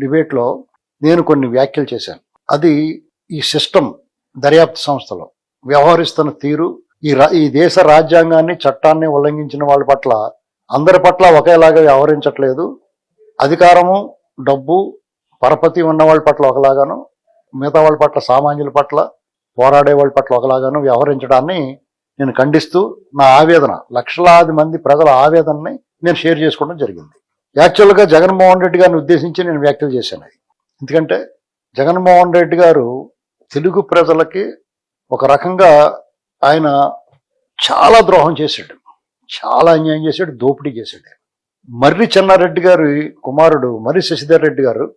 డిబేట్లో నేను కొన్ని వ్యాఖ్యలు చేశాను. అది ఈ సిస్టమ్ దర్యాప్తు సంస్థలో వ్యవహరిస్తున్న తీరు ఈ రా- ఈ దేశ రాజ్యాంగాన్ని చట్టాన్ని ఉల్లంఘించిన వాళ్ళ పట్ల అందరి పట్ల ఒకేలాగా వ్యవహరించట్లేదు. అధికారము డబ్బు పరపతి ఉన్న వాళ్ళ పట్ల ఒకలాగాను మిగతా వాళ్ళ పట్ల సామాన్యుల పట్ల పోరాడే వాళ్ళ పట్ల ఒకలాగాను వ్యవహరించడాన్ని నేను ఖండిస్తూ నా ఆవేదన లక్షలాది మంది ప్రజల ఆవేదనని నేను షేర్ చేసుకోవడం జరిగింది. యాక్చువల్గా జగన్మోహన్ రెడ్డి గారిని ఉద్దేశించి నేను వ్యాఖ్యలు చేశాను అది. ఎందుకంటే జగన్మోహన్ రెడ్డి గారు తెలుగు ప్రజలకి ఒక రకంగా ఆయన చాలా ద్రోహం చేశాడు. చాలా అన్యాయం చేశాడు దోపిడీ చేశాడు. మర్రి చెన్నారెడ్డి గారి కుమారుడు మర్రి శశిధర్ రెడ్డి గారు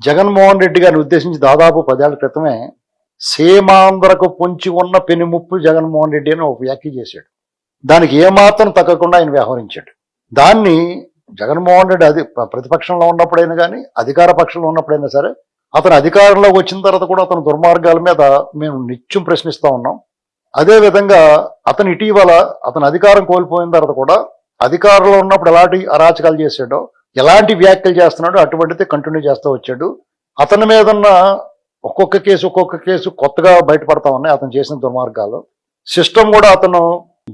జగన్మోహన్ రెడ్డి గారిని ఉద్దేశించి దాదాపు పదేళ్ళ క్రితమే సీమాంధ్రకు పొంచి ఉన్న పెనుముప్పు జగన్మోహన్ రెడ్డి అని ఒక వ్యాఖ్య చేశాడు. దానికి ఏమాత్రం తగ్గకుండా ఆయన వ్యవహరించాడు. దాన్ని జగన్మోహన్ రెడ్డి అది ప్రతిపక్షంలో ఉన్నప్పుడైనా కానీ అధికార పక్షంలో ఉన్నప్పుడైనా సరే అతను అధికారంలోకి వచ్చిన తర్వాత కూడా అతను దుర్మార్గాల మీద మేము నిత్యం ప్రశ్నిస్తూ ఉన్నాం. అదే విధంగా అతను ఇటీవల అతను అధికారం కోల్పోయిన తర్వాత కూడా అధికారంలో ఉన్నప్పుడు ఎలాంటి అరాచకాలు చేశాడో ఎలాంటి వ్యాఖ్యలు చేస్తున్నాడో అటువంటిది కంటిన్యూ చేస్తూ వచ్చాడు. అతని మీద ఉన్న ఒక్కొక్క కేసు ఒక్కొక్క కేసు కొత్తగా బయటపడతా ఉన్నాయి అతను చేసిన దుర్మార్గాలు. సిస్టమ్ కూడా అతను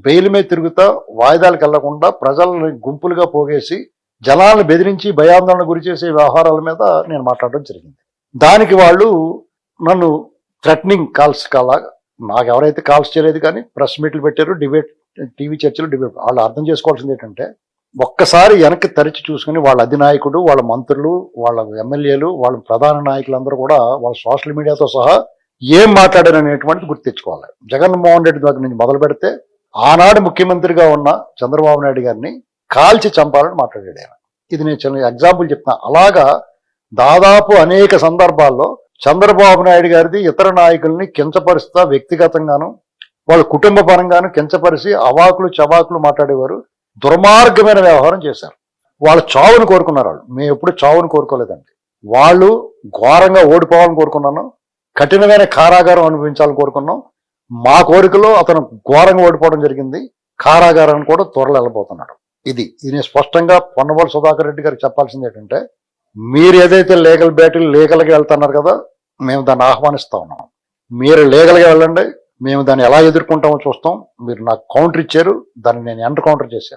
బెయిల్ మీద తిరుగుతా వాయిదాలకు వెళ్ళకుండా ప్రజల్ని గుంపులుగా పోగేసి జనాలను బెదిరించి భయాందోళన గురి చేసే వ్యవహారాల మీద నేను మాట్లాడడం జరిగింది. దానికి వాళ్ళు నన్ను థ్రెటనింగ్ కాల్స్ కాలా నాకు ఎవరైతే కాల్స్ చేయలేదు కానీ ప్రెస్ మీట్లు పెట్టారు డిబేట్ టీవీ చర్చలు డిబేట్ వాళ్ళు అర్థం చేసుకోవాల్సింది ఏంటంటే ఒక్కసారి వెనక్కి తరిచి చూసుకుని వాళ్ళ అధినాయకుడు వాళ్ళ మంత్రులు వాళ్ళ ఎమ్మెల్యేలు వాళ్ళ ప్రధాన నాయకులందరూ కూడా వాళ్ళ సోషల్ మీడియాతో సహా ఏం మాట్లాడారు అనేటువంటిది గుర్తు తెచ్చుకోవాలి. జగన్మోహన్ రెడ్డి దగ్గర నుంచి మొదలు పెడితే ఆనాడు ముఖ్యమంత్రిగా ఉన్న చంద్రబాబు నాయుడు గారిని కాల్చి చంపాలని మాట్లాడాడు ఆయన. ఇది నేను చిన్న ఎగ్జాంపుల్ చెప్తున్నా. అలాగా దాదాపు అనేక సందర్భాల్లో చంద్రబాబు నాయుడు గారిది ఇతర నాయకుల్ని కించపరుస్తా వ్యక్తిగతంగాను వాళ్ళ కుటుంబ పరంగాను కించపరిచి అవాకులు చవాకులు మాట్లాడేవారు దుర్మార్గమైన వ్యవహారం చేశారు. వాళ్ళ చావును కోరుకున్నారు వాళ్ళు. మేము ఎప్పుడు చావును కోరుకోలేదండి. వాళ్ళు ఘోరంగా ఓడిపోవాలని కోరుకున్నాను కఠినమైన కారాగారం అనుభవించాలని కోరుకున్నాం. మా కోరికలో అతను ఘోరంగా ఓడిపోవడం జరిగింది. కారాగారాన్ని కూడా త్వరలో వెళ్ళబోతున్నాడు. ఇది ఇది నేను స్పష్టంగా పొన్నవాళ్ళు సుధాకర్ రెడ్డి గారికి చెప్పాల్సింది ఏంటంటే మీరు ఏదైతే లీగల్ బ్యాటిల్ లీగల్గా వెళ్తున్నారు కదా మేము దాన్ని ఆహ్వానిస్తా ఉన్నాం. మీరు లీగల్గా వెళ్ళండి మేము దాన్ని ఎలా ఎదుర్కొంటామో చూస్తాం. మీరు నాకు కౌంటర్ ఇచ్చారు దాన్ని నేను ఎంటర్ కౌంటర్ చేశాను.